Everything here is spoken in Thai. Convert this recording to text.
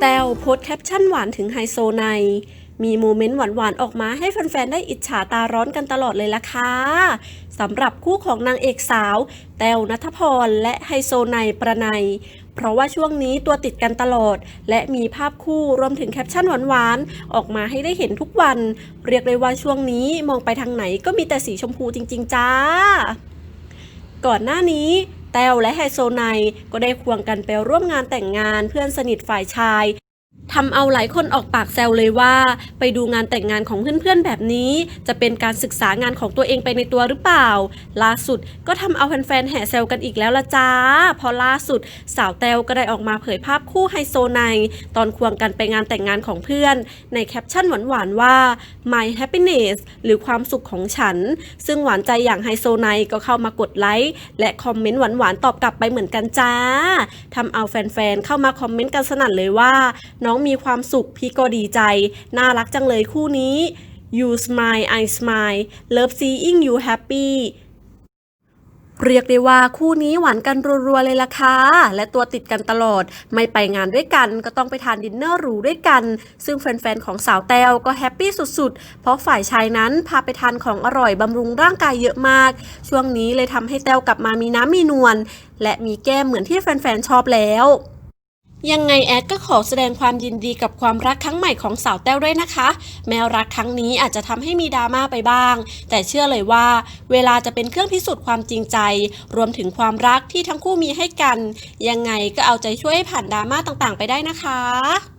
แต้วโพสแคปชั่นหวานถึงไฮโซไนมีโมเมนต์หวานๆ ออกมาให้แฟนๆ ได้อิจฉาตาร้อนกันตลอดเลยล่ะค่ะสำหรับคู่ของนางเอกสาว แต้วนัทพร และไฮโซไนประไนเพราะว่าช่วงนี้ตัวติดกันตลอด และมีภาพคู่รวมถึงแคปชั่นหวานๆ ออกมาให้ได้เห็นทุกวัน เรียกได้ว่าช่วงนี้มองไปทางไหนก็มีแต่สีชมพูจริง ๆ จ้า ก่อนหน้านี้ แต้วและไฮโซไนก็ได้ควงกันไปร่วมงานแต่งงานเพื่อนสนิทฝ่ายชาย ทำเอาหลายคนออกปากแซวเลยว่า ไปดูงานแต่งงานของเพื่อนๆแบบนี้ จะเป็นการศึกษางานของตัวเองไปในตัวหรือเปล่า ล่าสุดก็ทำเอาแฟนๆแห่แซวกันอีกแล้วละจ้า พอล่าสุด สาวแต้วก็ได้ออกมาเผยภาพคู่ไฮโซไนตอนควงกันไปงานแต่งงานของเพื่อน ในแคปชั่นหวานๆว่า my happiness หรือความสุขของฉัน ซึ่งหวานใจอย่างไฮโซไนก็เข้ามากดไลค์และคอมเมนต์หวานๆตอบกลับไปเหมือนกันจ้าทำเอาแฟนๆเข้ามาคอมเมนต์กันสนั่นเลยว่าน้องมีความสุขพี่ก็ดีใจ น่ารักจังเลยคู่นี้ you smile I smile love seeing you happy เรียกได้ว่าคู่นี้หวานกันรัวๆเลยล่ะค่ะ และตัวติดกันตลอด ไม่ไปงานด้วยกันก็ต้องไปทานดินเนอร์หรูด้วยกัน ซึ่งแฟนๆของสาวแต้วก็แฮปปี้สุดๆ เพราะฝ่ายชายนั้นพาไปทานของอร่อยบำรุงร่างกายเยอะมาก ช่วงนี้เลยทำให้แต้วกลับมามีน้ำมีนวลและมีแก้มเหมือนที่แฟนๆชอบแล้ว ยังไงแอดก็ขอแสดงความยินดีกับความรักครั้งใหม่ของสาวแต้วด้วยนะคะ แมวรักครั้งนี้อาจจะทำให้มีดราม่าไปบ้าง แต่เชื่อเลยว่า เวลาจะเป็นเครื่องพิสูจน์ความจริงใจ รวมถึงความรักที่ทั้งคู่มีให้กัน ยังไงก็เอาใจช่วยให้ผ่านดราม่าต่างๆ ไปได้นะคะ